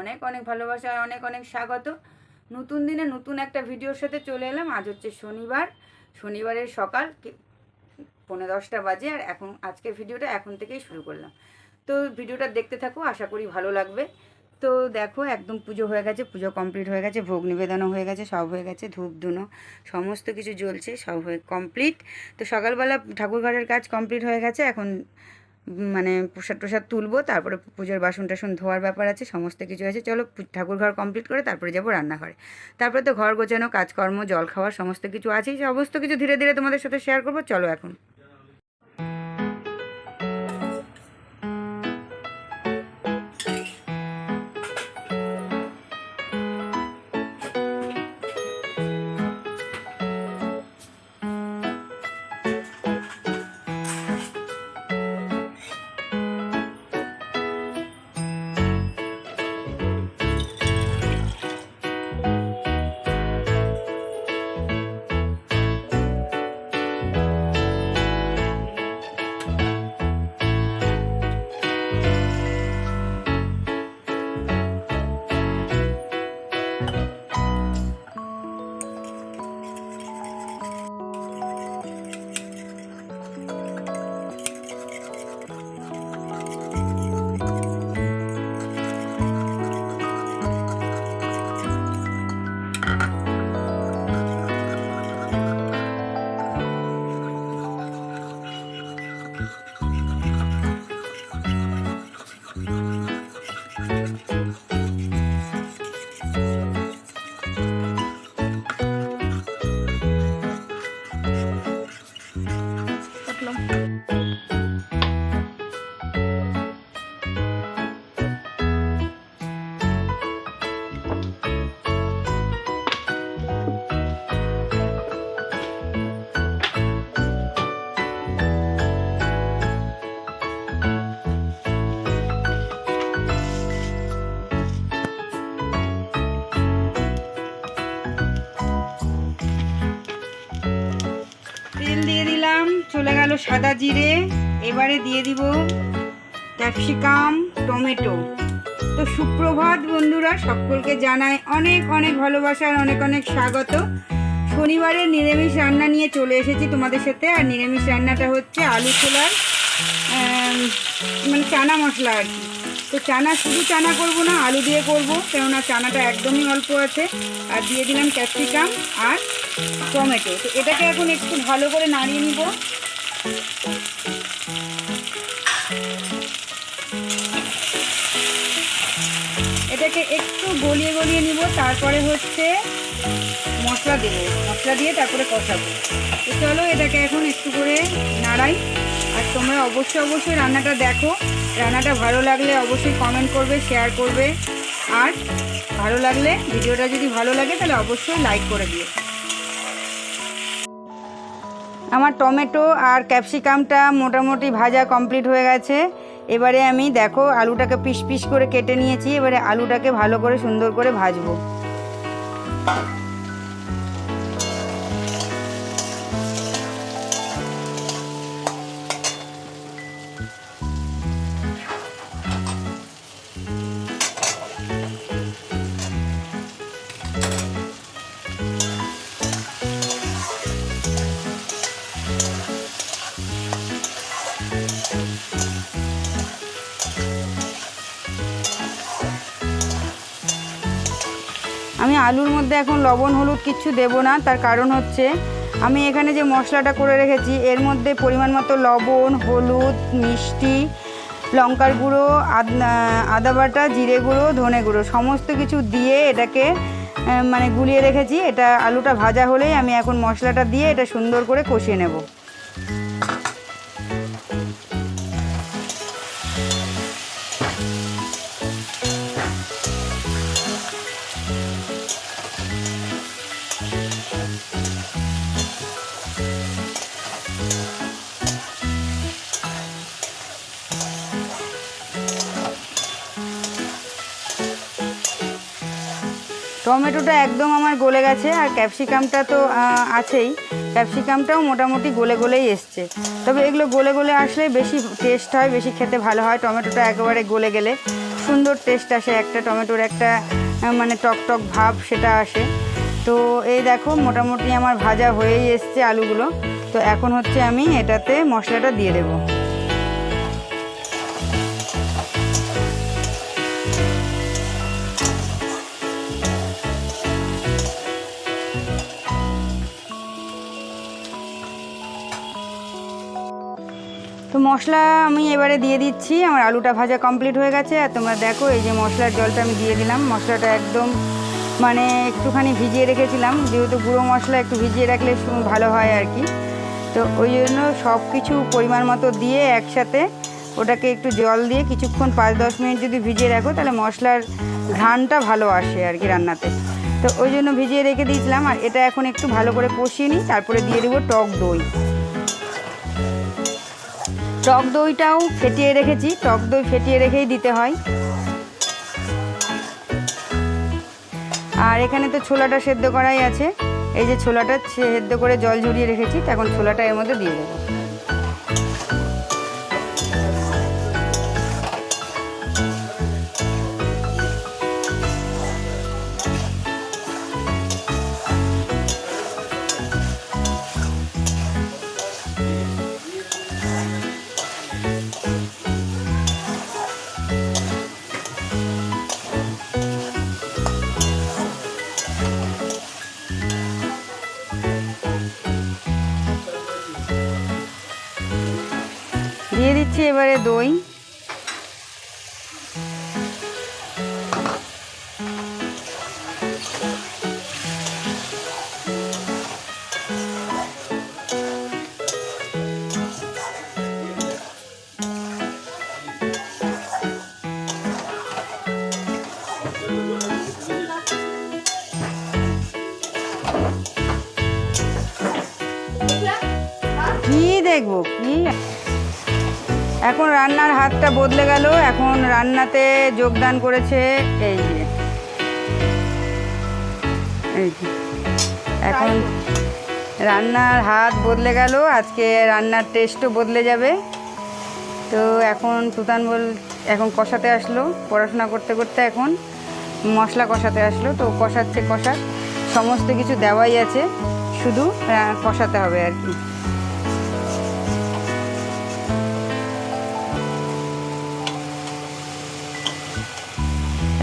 অনেক অনেক ভালোবাসা আর অনেক অনেক স্বাগত। নতুন দিনে নতুন একটা ভিডিওর সাথে চলে এলাম। আজ হচ্ছে শনিবার। শনিবারের সকাল পনেরো দশটা বাজে আর এখন আজকের ভিডিওটা এখন থেকেই শুরু করলাম। তো ভিডিওটা দেখতে থাকো, আশা করি ভালো লাগবে। তো দেখো একদম পুজো হয়ে গেছে, পুজো কমপ্লিট হয়ে গেছে, ভোগ নিবেদনও হয়ে গেছে, সব হয়ে গেছে, ধূপ, ধুনো, সমস্ত কিছু জ্বলছে, সব হয়ে কমপ্লিট তো সকালবেলা ঠাকুরঘরের কাজ কমপ্লিট হয়ে গেছে, এখন মানে প্রসাদ প্রসাদ তুলবো, তারপরে পুজোর বাসন টাসন ধোয়ার ব্যাপার আছে, সমস্ত কিছু আছে, চলো ঠাকুর ঘর কমপ্লিট করে তারপরে যাব রান্নাঘরে। তারপরে তো ঘর গোছানো, কাজকর্ম, জল খাওয়ার সমস্ত কিছু আছেই, সমস্ত কিছু ধীরে ধীরে তোমাদের সাথে শেয়ার করব, চলো এখন। চলে গেল সাদা জিরে। এবারে দিয়ে দিব ক্যাপসিকাম, টমেটো। তো সুপ্রভাত বন্ধুরা, সকলকে জানাই অনেক অনেক ভালোবাসা আর অনেক অনেক স্বাগত। শনিবারের নিরামিষ রান্না নিয়ে চলে এসেছি তোমাদের সাথে। আর নিরামিষ রান্নাটা হচ্ছে আলু ছোলার মানে চানা মশলা আর কি। তো চানা, শুধু চানা করব না, আলু দিয়ে করব, কেননা চানাটা একদমই অল্প আছে। আর দিয়ে দিলাম ক্যাপসিকাম আর টমেটো। তো এটাকে এখন একটু ভালো করে নাড়িয়ে নিব। গলিয়ে গলিয়ে নিব, তারপরে হচ্ছে মশলা দেবো। মশলা দিয়ে তারপরে কষাবো। তো চলো এটাকে এখন একটু করে নাড়াই। আর তোমরা অবশ্যই অবশ্যই রান্নাটা দেখো। রান্নাটা ভালো লাগলে অবশ্যই কমেন্ট করবে শেয়ার করবে। আর ভালো লাগলে, ভিডিওটা যদি ভালো লাগে, তাহলে অবশ্যই লাইক করে দিও। আমার টমেটো আর ক্যাপসিকামটা মোটামুটি ভাজা কমপ্লিট হয়ে গেছে। এবারে আমি দেখো আলুটাকে পিস পিস করে কেটে নিয়েছি, এবারে আলুটাকে ভালো করে সুন্দর করে ভাজবো। আলুর মধ্যে এখন লবণ, হলুদ কিচ্ছু দেবো না। তার কারণ হচ্ছে, আমি এখানে যে মশলাটা করে রেখেছি, এর মধ্যে পরিমাণ মতো লবণ, হলুদ, মিষ্টি, লঙ্কার গুঁড়ো, আদ- আদা বাটা, জিরে গুঁড়ো, ধনে গুঁড়ো, সমস্ত কিছু দিয়ে এটাকে মানে গুলিয়ে রেখেছি। এটা আলুটা ভাজা হলেই আমি এখন মশলাটা দিয়ে এটা সুন্দর করে কষিয়ে নেব। টমেটোটা একদম আমার গলে গেছে আর ক্যাপসিকামটা তো আছেই। ক্যাপসিকামটাও মোটামুটি গলে গলেই এসছে। তবে এগুলো গলে গলে আসলে বেশি টেস্ট হয়, বেশি খেতে ভালো হয়। টমেটোটা একেবারে গলে গেলে সুন্দর টেস্ট আসে। একটা টমেটোর একটা মানে টক টক ভাব সেটা আসে। তো এই দেখো, মোটামুটি আমার ভাজা হয়েই এসছে আলুগুলো। তো এখন হচ্ছে আমি এটাতে মশলাটা দিয়ে দেবো। মশলা আমি এবারে দিয়ে দিচ্ছি। আমার আলুটা ভাজা কমপ্লিট হয়ে গেছে। আর তোমরা দেখো, এই যে মশলার জলটা আমি দিয়ে দিলাম। মশলাটা একদম মানে একটুখানি ভিজিয়ে রেখেছিলাম। যেহেতু গুঁড়ো মশলা একটু ভিজিয়ে রাখলে ভালো হয় আর কি। তো ওই জন্য সব কিছু পরিমাণ মতো দিয়ে একসাথে ওটাকে একটু জল দিয়ে কিছুক্ষণ পাঁচ দশ মিনিট যদি ভিজিয়ে রাখো, তাহলে মশলার ঘ্রাণটা ভালো আসে আর কি রান্নাতে। তো ওই জন্য ভিজিয়ে রেখে দিয়েছিলাম। আর এটা এখন একটু ভালো করে কষিয়ে নিই। তারপরে দিয়ে দেবো টক দই। টক দইটাও ফেটিয়ে রেখেছি, টক দই ফেটিয়ে রেখেই দিতে হয়। আর এখানে তো ছোলাটা সেদ্ধ করাই আছে। এই যে ছোলাটা সেদ্ধ করে জল ঝরিয়ে রেখেছি এখন ছোলাটা এর মধ্যে দিয়ে দেবো। দিয়ে দিচ্ছি এবারে দই। দেখব কি? এখন রান্নার হাতটা বদলে গেল, এখন রান্নাতে যোগদান করেছে এই যে। এখন রান্নার হাত বদলে গেল, আজকে রান্নার টেস্টও বদলে যাবে। তো এখন তুতান বল, এখন কষাতে আসলো, পড়াশোনা করতে করতে এখন মশলা কষাতে আসলো। তো কষাচ্ছে কষাক, সমস্ত কিছু দেওয়াই আছে, শুধু কষাতে হবে আর কি।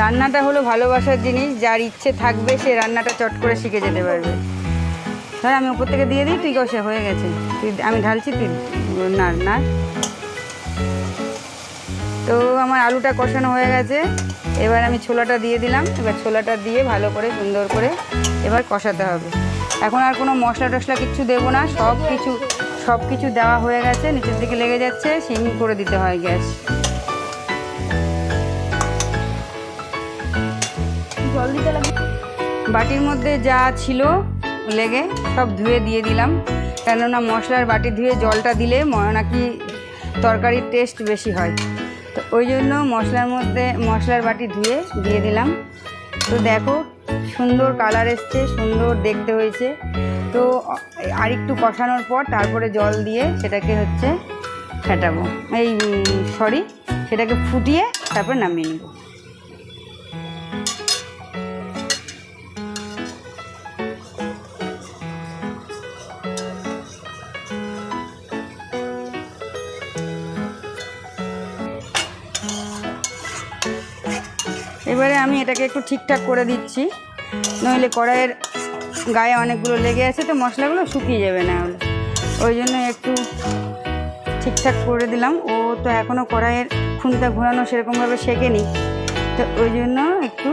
রান্নাটা হলো ভালোবাসার জিনিস, যার ইচ্ছে থাকবে সে রান্নাটা চট করে শিখে যেতে পারবে। ধর আমি উপর থেকে দিয়ে দিই, তুই কষে হয়ে গেছে। তুই আমি ঢালছি, তুই না না। তো আমার আলুটা কষানো হয়ে গেছে। এবার আমি ছোলাটা দিয়ে দিলাম। এবার ছোলাটা দিয়ে ভালো করে, সুন্দর করে এবার কষাতে হবে। এখন আর কোনো মশলা টশলা কিচ্ছু দেবো না। সব কিছু সব কিছু দেওয়া হয়ে গেছে। নিচের দিকে লেগে যাচ্ছে। সিম করে দিতে হয় গ্যাস। বাটির মধ্যে যা ছিল লেগে সব ধুয়ে দিয়ে দিলাম। কেননা মশলার বাটি ধুয়ে জলটা দিলে নাকি তরকারির টেস্ট বেশি হয়। তো ওই জন্য মশলার মধ্যে, মশলার বাটি ধুয়ে দিয়ে দিলাম। তো দেখো, সুন্দর কালার এসছে, সুন্দর দেখতে হয়েছে। তো আর একটু কষানোর পর তারপরে জল দিয়ে সেটাকে হচ্ছে ফেটাবো। এই সরি সেটাকে ফুটিয়ে তারপর নামিয়ে নেব। এটাকে একটু ঠিকঠাক করে দিচ্ছি। নইলে কড়াইয়ের গায়ে অনেকগুলো লেগে আছে তো মশলাগুলো শুকিয়ে যাবে না হলে ওই জন্য একটু ঠিকঠাক করে দিলাম। ও তো এখনও কড়াইয়ের খুনটা ঘোরানো সেরকমভাবে শেখেনি। তো ওই জন্য একটু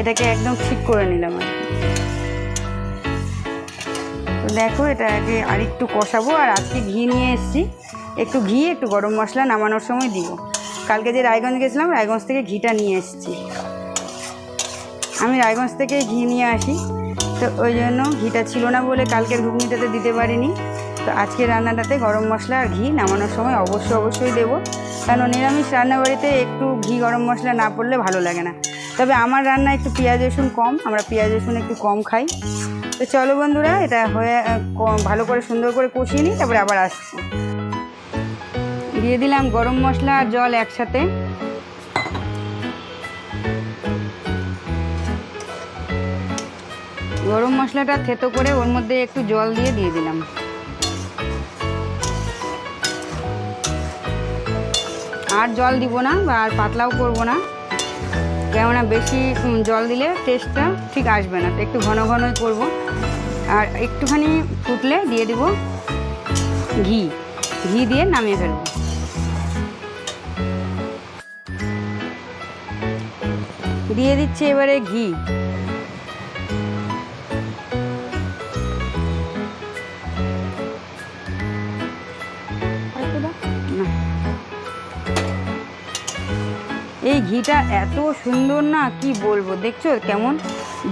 এটাকে একদম ঠিক করে নিলাম আর। তো দেখো এটাকে আর একটু কষাবো আর আজকে ঘি নিয়ে এসেছি। একটু ঘি, একটু গরম মশলা নামানোর সময় দিব। কালকে যে রায়গঞ্জ গেছিলাম, রায়গঞ্জ থেকে ঘিটা নিয়ে এসেছি। আমি রায়গঞ্জ থেকে ঘি নিয়ে আসি। তো ওই জন্য ঘিটা ছিল না বলে কালকের ঘুগনিটাতে দিতে পারিনি। তো আজকে রান্নাটাতে গরম মশলা আর ঘি নামানোর সময় অবশ্যই অবশ্যই দেবো। কারণ নিরামিষ রান্নাবাড়িতে একটু ঘি গরম মশলা না পড়লে ভালো লাগে না। তবে আমার রান্না একটু পেঁয়াজ রসুন কম, আমরা পেঁয়াজ রসুন একটু কম খাই। তো চলো বন্ধুরা, এটা হয়ে ভালো করে সুন্দর করে কষিয়ে নিই, তারপরে আবার আসছি। দিয়ে দিলাম গরম মশলা আর জল একসাথে। গরম মশলাটা থেতো করে ওর মধ্যে একটু জল দিয়ে দিয়ে দিলাম। আর জল দিব না বা আর পাতলাও করব না। কেননা বেশি জল দিলে টেস্টটা ঠিক আসবে না। একটু ঘন ঘনই করব। আর একটুখানি ফুটলে দিয়ে দিব ঘি। ঘি দিয়ে নামিয়ে ফেলব। দিয়ে দিচ্ছি এবারে ঘি। এই ঘিটা এত সুন্দর না, কি বলব? দেখছ কেমন?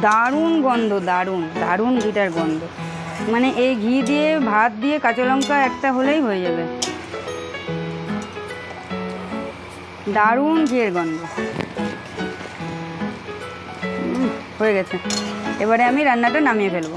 দারুণ গন্ধ, দারুণ দারুণ ঘিটার গন্ধ। মানে এই ঘি দিয়ে, ভাত দিয়ে কাঁচা লঙ্কা একটা হলেই হয়ে যাবে। দারুণ ঘিয়ের গন্ধ। হয়ে গেছে। এবারে আমি রান্নাটা নামিয়ে ফেলব।